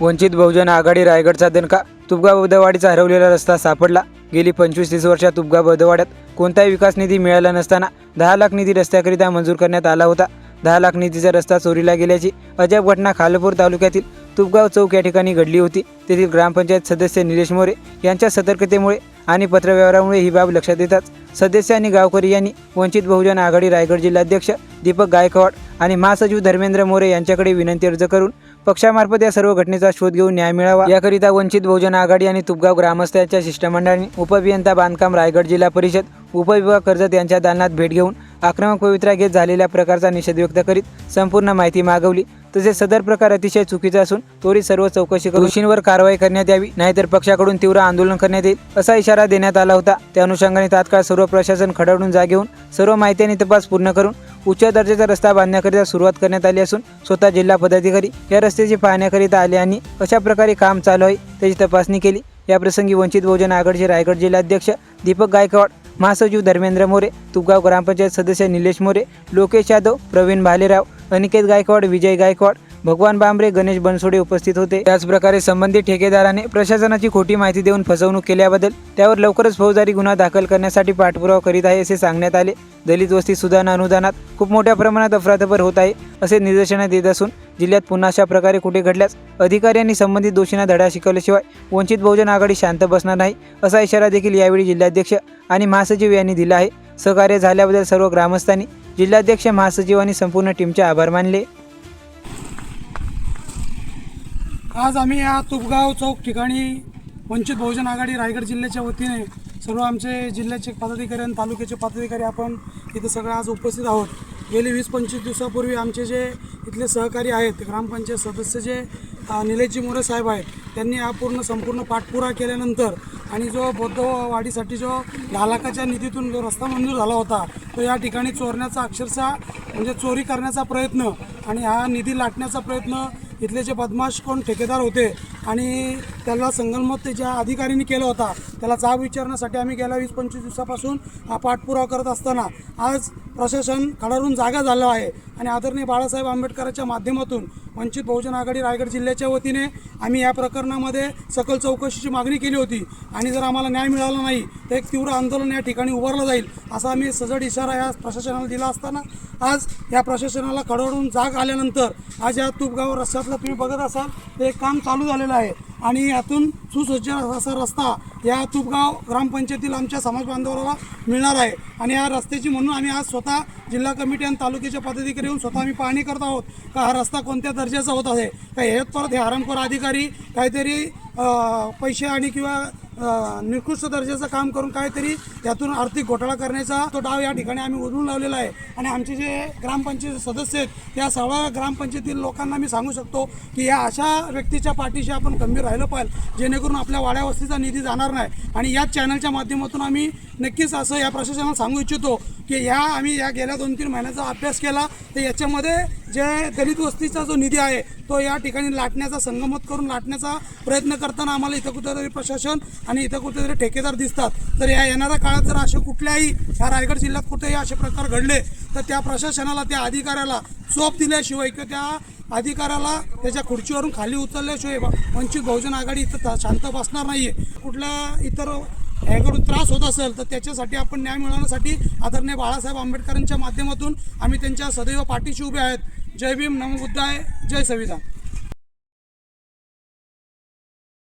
वंचित बहुजन आघाडी रायगडचा दणका तुपगा बौद्धवाडीचा हरवलेला रस्ता सापडला. गेली पंचवीस तीस वर्षात तुपगाव बौद्धवाड्यात कोणताही विकास निधी मिळाला नसताना दहा लाख निधी रस्त्याकरिता मंजूर करण्यात आला होता. दहा लाख निधीचा रस्ता चोरीला गेल्याची अजब घटना खालपूर तालुक्यातील तुपगाव चौक या ठिकाणी घडली होती. तेथील ग्रामपंचायत सदस्य निलेश मोरे यांच्या सतर्कतेमुळे आणि पत्रव्यवहारामुळे ही बाब लक्षात येताच सदस्य आणि गावकरी यांनी वंचित बहुजन आघाडी रायगड जिल्हाध्यक्ष दीपक गायकवाड आणि महासचिव धर्मेंद्र मोरे यांच्याकडे विनंती अर्ज करून पक्षामार्फत या सर्व घटनेचा शोध घेऊन न्याय मिळावा. याकरिता वंचित बहुजन आघाडी आणि तुपगाव ग्रामस्थांच्या शिष्टमंडळाने उपअभियंता बांधकाम रायगड जिल्हा परिषद उपविभाग कर्जत यांच्या दालनात भेट घेऊन आक्रमक पवित्रा घेत झालेल्या प्रकारचा निषेध व्यक्त करीत संपूर्ण माहिती मागवली. तसेच सदर प्रकार अतिशय चुकीचा असून त्वरित सर्व चौकशी करून दोषींवर कारवाई करण्यात यावी नाहीतर पक्षाकडून तीव्र आंदोलन करण्यात येईल असा इशारा देण्यात आला होता. त्या अनुषंगाने तात्काळ सर्व प्रशासन खडवून जागे होऊन सर्व माहिती आणि तपास पूर्ण करून उच्च दर्जाचा रस्ता बांधण्याकरिता सुरुवात करण्यात आली असून स्वतः जिल्हा पदाधिकारी या रस्त्याची पाहण्याकरिता आले आणि अशा प्रकारे काम चालू आहे त्याची तपासणी केली. याप्रसंगी वंचित बहुजन आघाडीचे रायगड जिल्हाध्यक्ष दीपक गायकवाड महासचिव धर्मेंद्र मोरे तुपगाव ग्रामपंचायत सदस्य निलेश मोरे लोकेश यादव प्रवीण भालेराव अनिकेत गायकवाड विजय गायकवाड भगवान बांबरे गणेश बनसोडे उपस्थित होते. त्याचप्रकारे संबंधित ठेकेदाराने प्रशासनाची खोटी माहिती देऊन फसवणूक केल्याबद्दल त्यावर लवकरच फौजदारी गुन्हा दाखल करण्यासाठी पाठपुरावा करीत आहे असे सांगण्यात आले. दलित वस्ती सुधारणा अनुदानात खूप मोठ्या प्रमाणात अफरातफर होत आहे असे निदर्शनात येत असून जिल्ह्यात पुन्हा अशा प्रकारे कुठे घडल्यास अधिकाऱ्यांनी संबंधित दोषींना धडा शिकवल्याशिवाय वंचित बहुजन आघाडी शांत बसणार नाही असा इशारा देखील यावेळी जिल्हाध्यक्ष आणि महासचिव यांनी दिला आहे. सहकार्य झाल्याबद्दल सर्व ग्रामस्थांनी जिल्हाध्यक्ष महासचिव आणि संपूर्ण टीमचे आभार मानले. आज आम्ही या तुपगाव चौक ठिकाणी वंचित बहुजन आघाडी रायगड जिल्ह्याच्या वतीने सर्व आमचे जिल्ह्याचे पदाधिकारी आणि तालुक्याचे पदाधिकारी आपण इथं सगळं आज उपस्थित आहोत. गेली वीस पंचवीस दिवसापूर्वी आमचे जे इथले सहकारी आहेत ग्रामपंचायत सदस्य जे निलेजी निलेशजी मोरे साहेब आहेत त्यांनी हा पूर्ण संपूर्ण पाठपुरा केल्यानंतर आणि जो बौद्धवाडीसाठी जो दहा लाखाच्या निधीतून जो रस्ता मंजूर झाला होता तो या ठिकाणी चोरण्याचा अक्षरशः म्हणजे चोरी करण्याचा प्रयत्न आणि हा निधी लाटण्याचा प्रयत्न इथले जे बदमाश कोण ठेकेदार होते आणि त्याला संगनमत अधिकाऱ्यांनी केला होता. त्याला जाब विचारण्यासाठी आम्ही गेल्या वीस पंचवीस दिवसापासून पाठपुरावा करत असताना आज प्रशासन खडारून जागा झालं आहे. आणि आदरणीय बाळासाहेब आंबेडकरांच्या माध्यमातून वंचित बहुजन आघाडी रायगड जिल्ह्याच्या वतीने आम्ही या प्रकरणामध्ये सकल चौकशीची मागणी केली होती. आणि जर आम्हाला न्याय मिळाला नाही तर एक तीव्र आंदोलन या ठिकाणी उभारलं जाईल असा आम्ही सजड इशारा या प्रशासनाला दिला असताना आज या प्रशासनाला खडवडून जाग आल्यानंतर आज या तुपगाव रस्त्यातलं तुम्ही बघत असाल ते काम चालू झालेलं आहे. आणि यातून सुसज्ज असा रस्ता या तुपगाव ग्रामपंचायतीला आमच्या समाज बांधवाला मिळणार आहे. आणि या रस्त्याची म्हणून आम्ही आज स्वतः जिल्हा कमिटी आणि तालुक्याच्या पदाधिकारी येऊन स्वतः आम्ही पाहणी करत आहोत का हा रस्ता कोणत्या दर्जाचा होत आहे? का हे परत हे हरामखोर अधिकारी काहीतरी पैसे आणि किंवा निकृष्ट दर्जाचं काम करून काहीतरी यातून आर्थिक घोटाळा करण्याचा तो डाव या ठिकाणी आम्ही उधळून लावलेला आहे. आणि आमचे जे ग्रामपंचायत सदस्य आहेत त्या सर्व ग्रामपंचायतीतील लोकांना मी सांगू शकतो की या अशा व्यक्तीच्या पाठीशी आपण गंभीर राहिलं पाहिजे जेणेकरून आपल्या वाड्या वस्तीचा निधी जाणार नाही. आणि याच चॅनलच्या माध्यमातून आम्ही नक्कीच असं या प्रशासनाला सांगू इच्छितो की ह्या आम्ही या गेल्या दोन तीन महिन्याचा अभ्यास केला तर याच्यामध्ये जे दलित वस्तीचा जो निधी आहे तो या ठिकाणी लाटण्याचा संगमत करून लाटण्याचा प्रयत्न करताना आम्हाला इथं कुठेतरी प्रशासन आणि इथं कुठेतरी ठेकेदार दिसतात. तर या येणाऱ्या काळात जर असे कुठल्याही या रायगड जिल्ह्यात कुठेही असे प्रकार घडले तर त्या प्रशासनाला त्या अधिकाऱ्याला चोप दिल्याशिवाय किंवा त्या अधिकाऱ्याला त्याच्या खुर्चीवरून खाली उचलल्याशिवाय वंचित बहुजन आघाडी इथं शांत बसणार नाही आहे कुठल्या इतर ह्याकडून त्रास होत असेल तर त्याच्यासाठी आपण न्याय मिळवण्यासाठी आदरणीय बाळासाहेब आंबेडकरांच्या माध्यमातून आम्ही त्यांच्या सदैव पाठीशी उभे आहेत. जय भीम नमबुद्धाय जय संविधान